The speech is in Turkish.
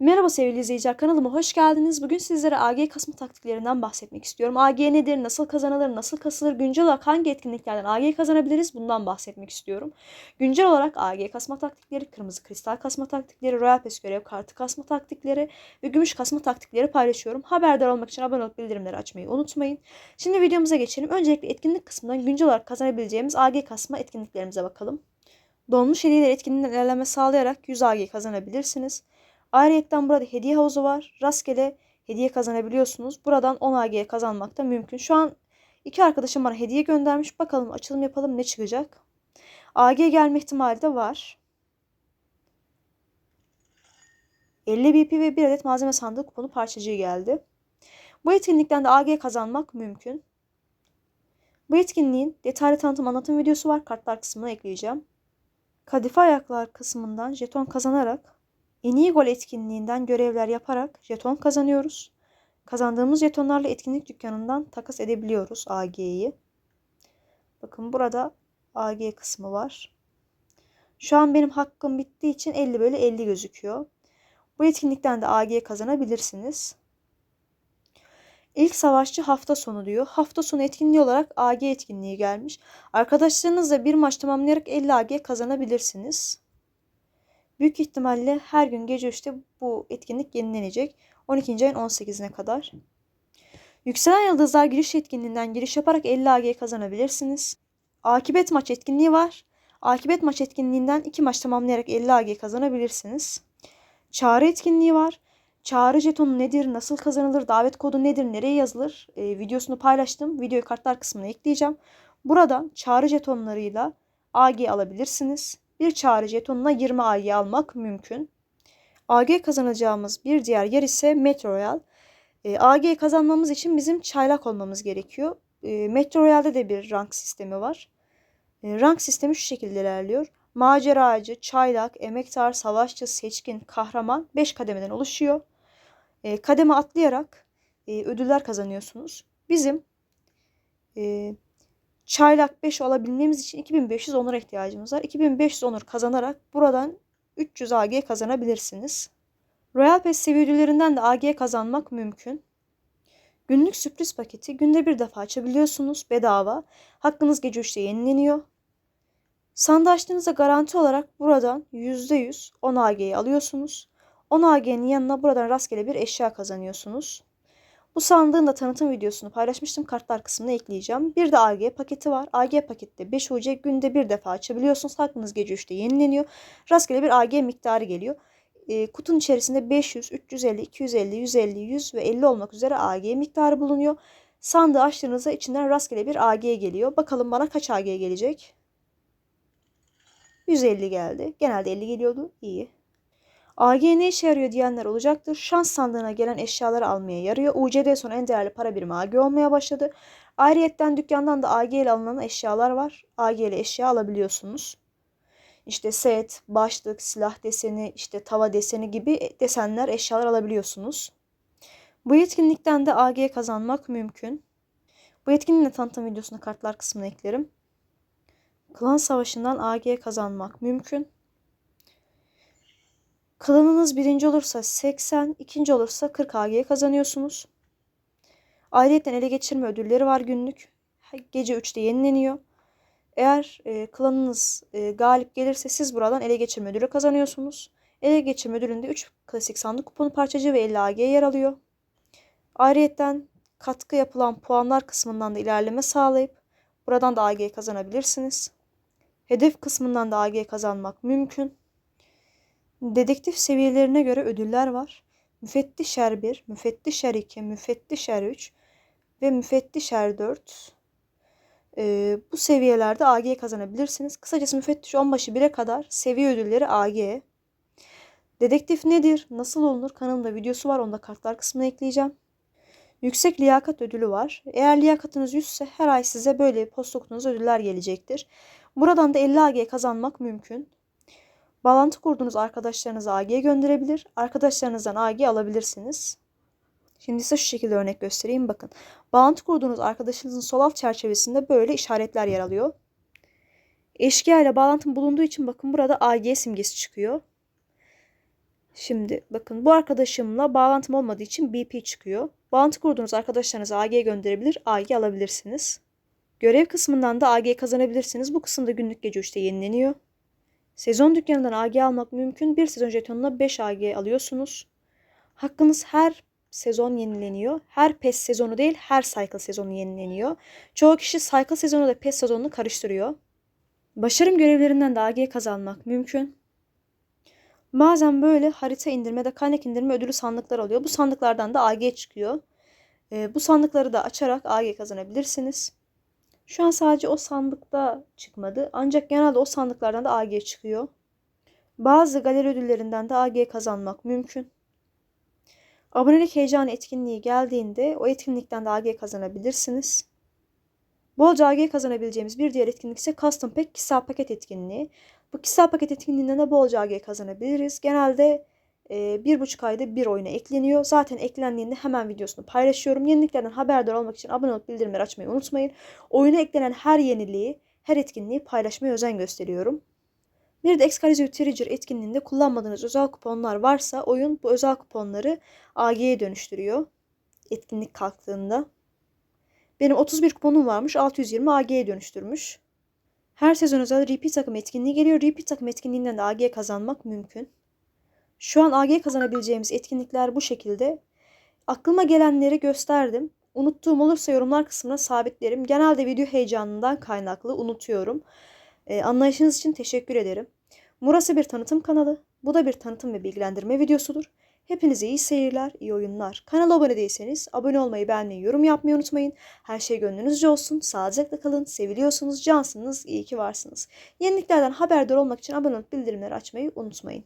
Merhaba sevgili izleyiciler kanalıma hoş geldiniz. Bugün sizlere AG kasma taktiklerinden bahsetmek istiyorum. AG nedir, nasıl kazanılır, nasıl kasılır, güncel olarak hangi etkinliklerden AG kazanabiliriz bundan bahsetmek istiyorum. Güncel olarak AG kasma taktikleri, kırmızı kristal kasma taktikleri, Royal Pass görev kartı kasma taktikleri ve gümüş kasma taktikleri paylaşıyorum. Haberdar olmak için abone olup bildirimleri açmayı unutmayın. Şimdi videomuza geçelim. Öncelikle etkinlik kısmından güncel olarak kazanabileceğimiz AG kasma etkinliklerimize bakalım. Donmuş hediyeler etkinliğinden ilerleme sağlayarak 100 AG kazanabilirsiniz. Ayrıca burada hediye havuzu var. Rastgele hediye kazanabiliyorsunuz. Buradan 10 AG kazanmak da mümkün. Şu an iki arkadaşım bana hediye göndermiş. Bakalım açılım yapalım ne çıkacak. AG gelme ihtimali de var. 50 BP ve 1 adet malzeme sandığı kuponu parçacığı geldi. Bu etkinlikten de AG kazanmak mümkün. Bu etkinliğin detaylı tanıtım anlatım videosu var. Kartlar kısmına ekleyeceğim. Kadife ayaklar kısmından jeton kazanarak en iyi gol etkinliğinden görevler yaparak jeton kazanıyoruz. Kazandığımız jetonlarla etkinlik dükkanından takas edebiliyoruz AG'yi. Bakın burada AG kısmı var. Şu an benim hakkım bittiği için 50 bölü 50 gözüküyor. Bu etkinlikten de AG kazanabilirsiniz. İlk savaşçı hafta sonu diyor. Hafta sonu etkinliği olarak AG etkinliği gelmiş. Arkadaşlarınızla bir maç tamamlayarak 50 AG kazanabilirsiniz. Büyük ihtimalle her gün gece 3'te bu etkinlik yenilenecek. 12. ayın 18'ine kadar. Yükselen Yıldızlar giriş etkinliğinden giriş yaparak 50 AG kazanabilirsiniz. Akibet maç etkinliği var. Akibet maç etkinliğinden 2 maç tamamlayarak 50 AG kazanabilirsiniz. Çağrı etkinliği var. Çağrı jetonu nedir, nasıl kazanılır, davet kodu nedir, nereye yazılır e, videosunu paylaştım. Videoyu kartlar kısmına ekleyeceğim. Buradan çağrı jetonlarıyla AG alabilirsiniz. Bir çağrı jetonuna 20 AG almak mümkün. AG kazanacağımız bir diğer yer ise Metro Royal. E, AG kazanmamız için bizim çaylak olmamız gerekiyor. E, Metro Royal'de de bir rank sistemi var. E, rank sistemi şu şekilde ilerliyor. Maceracı, çaylak, emektar, savaşçı, seçkin, kahraman 5 kademeden oluşuyor. E, kademe atlayarak e, ödüller kazanıyorsunuz. Bizim e, çaylak 5 olabilmemiz için 2500 onur ihtiyacımız var. 2500 onur kazanarak buradan 300 AG kazanabilirsiniz. Royal Pass seviye ödüllerinden de AG kazanmak mümkün. Günlük sürpriz paketi günde bir defa açabiliyorsunuz bedava. Hakkınız gece 3'te yenileniyor. Sandığı garanti olarak buradan %100 10 AG'yi alıyorsunuz. 10 AG'nin yanına buradan rastgele bir eşya kazanıyorsunuz. Bu sandığın da tanıtım videosunu paylaşmıştım. Kartlar kısmına ekleyeceğim. Bir de AG paketi var. AG pakette 5 UC günde bir defa açabiliyorsunuz. Hakkınız gece 3'te yenileniyor. Rastgele bir AG miktarı geliyor. E, kutunun içerisinde 500, 350, 250, 150, 100 ve 50 olmak üzere AG miktarı bulunuyor. Sandığı açtığınızda içinden rastgele bir AG geliyor. Bakalım bana kaç AG gelecek? 150 geldi. Genelde 50 geliyordu. İyi. AG ne işe yarıyor diyenler olacaktır. Şans sandığına gelen eşyaları almaya yarıyor. UCD son en değerli para birimi AG olmaya başladı. Ayrıyetten dükkandan da AG ile alınan eşyalar var. AG ile eşya alabiliyorsunuz. İşte set, başlık, silah deseni, işte tava deseni gibi desenler, eşyalar alabiliyorsunuz. Bu etkinlikten de AG kazanmak mümkün. Bu etkinliğin tanıtım videosuna kartlar kısmına eklerim. Klan savaşından AG kazanmak mümkün. Klanınız birinci olursa 80, ikinci olursa 40 AG kazanıyorsunuz. Ayrıca ele geçirme ödülleri var günlük. Gece 3'te yenileniyor. Eğer e, klanınız e, galip gelirse siz buradan ele geçirme ödülü kazanıyorsunuz. Ele geçirme ödülünde 3 klasik sandık kuponu parçacığı ve 50 AG yer alıyor. Ayrıca katkı yapılan puanlar kısmından da ilerleme sağlayıp buradan da AG kazanabilirsiniz. Hedef kısmından da AG kazanmak mümkün. Dedektif seviyelerine göre ödüller var. Müfettişer 1, Müfettişer 2, Müfettişer 3 ve Müfettişer 4. Ee, bu seviyelerde AG kazanabilirsiniz. Kısacası müfettiş onbaşı 1'e kadar seviye ödülleri AG. Dedektif nedir? Nasıl olunur? Kanalımda videosu var. Onu da kartlar kısmına ekleyeceğim. Yüksek liyakat ödülü var. Eğer liyakatınız 100 ise her ay size böyle kutunuza ödüller gelecektir. Buradan da 50 AG kazanmak mümkün. Bağlantı kurduğunuz arkadaşlarınıza AG gönderebilir. Arkadaşlarınızdan AG alabilirsiniz. Şimdi ise şu şekilde örnek göstereyim. Bakın. Bağlantı kurduğunuz arkadaşınızın sol alt çerçevesinde böyle işaretler yer alıyor. Eşkıya ile bağlantım bulunduğu için bakın burada AG simgesi çıkıyor. Şimdi bakın bu arkadaşımla bağlantım olmadığı için BP çıkıyor. Bağlantı kurduğunuz arkadaşlarınıza AG gönderebilir, AG alabilirsiniz. Görev kısmından da AG kazanabilirsiniz. Bu kısımda günlük gece 3'te yenileniyor. Sezon dükkanından AG almak mümkün. Bir sezon jetonuna 5 AG alıyorsunuz. Hakkınız her sezon yenileniyor. Her PES sezonu değil, her Cycle sezonu yenileniyor. Çoğu kişi Cycle sezonu da PES sezonunu karıştırıyor. Başarım görevlerinden de AG kazanmak mümkün. Bazen böyle harita indirme de kaynak indirme ödülü sandıklar oluyor. Bu sandıklardan da AG çıkıyor. Ee, bu sandıkları da açarak AG kazanabilirsiniz. Şu an sadece o sandıkta çıkmadı. Ancak genelde o sandıklardan da AG çıkıyor. Bazı galeri ödüllerinden de AG kazanmak mümkün. Abonelik heyecanı etkinliği geldiğinde o etkinlikten de AG kazanabilirsiniz. Bolca AG kazanabileceğimiz bir diğer etkinlik ise Custom Pack kişisel paket etkinliği. Bu kişisel paket etkinliğinden de bolca AG kazanabiliriz. Genelde bir buçuk ayda bir oyuna ekleniyor. Zaten eklendiğinde hemen videosunu paylaşıyorum. Yeniliklerden haberdar olmak için abone olup bildirimleri açmayı unutmayın. Oyuna eklenen her yeniliği, her etkinliği paylaşmaya özen gösteriyorum. Bir de Exclusive Treasure etkinliğinde kullanmadığınız özel kuponlar varsa oyun bu özel kuponları AG'ye dönüştürüyor. Etkinlik kalktığında. Benim 31 kuponum varmış 620 AG'ye dönüştürmüş. Her sezon özel repeat takım etkinliği geliyor. Repeat takım etkinliğinden de AG kazanmak mümkün. Şu an AG kazanabileceğimiz etkinlikler bu şekilde. Aklıma gelenleri gösterdim. Unuttuğum olursa yorumlar kısmına sabitlerim. Genelde video heyecanından kaynaklı unutuyorum. Ee, anlayışınız için teşekkür ederim. Burası bir tanıtım kanalı. Bu da bir tanıtım ve bilgilendirme videosudur. Hepinize iyi seyirler, iyi oyunlar. Kanala abone değilseniz abone olmayı, beğenmeyi, yorum yapmayı unutmayın. Her şey gönlünüzce olsun. Sağlıcakla kalın. Seviliyorsunuz, cansınız, iyi ki varsınız. Yeniliklerden haberdar olmak için abone olup bildirimleri açmayı unutmayın.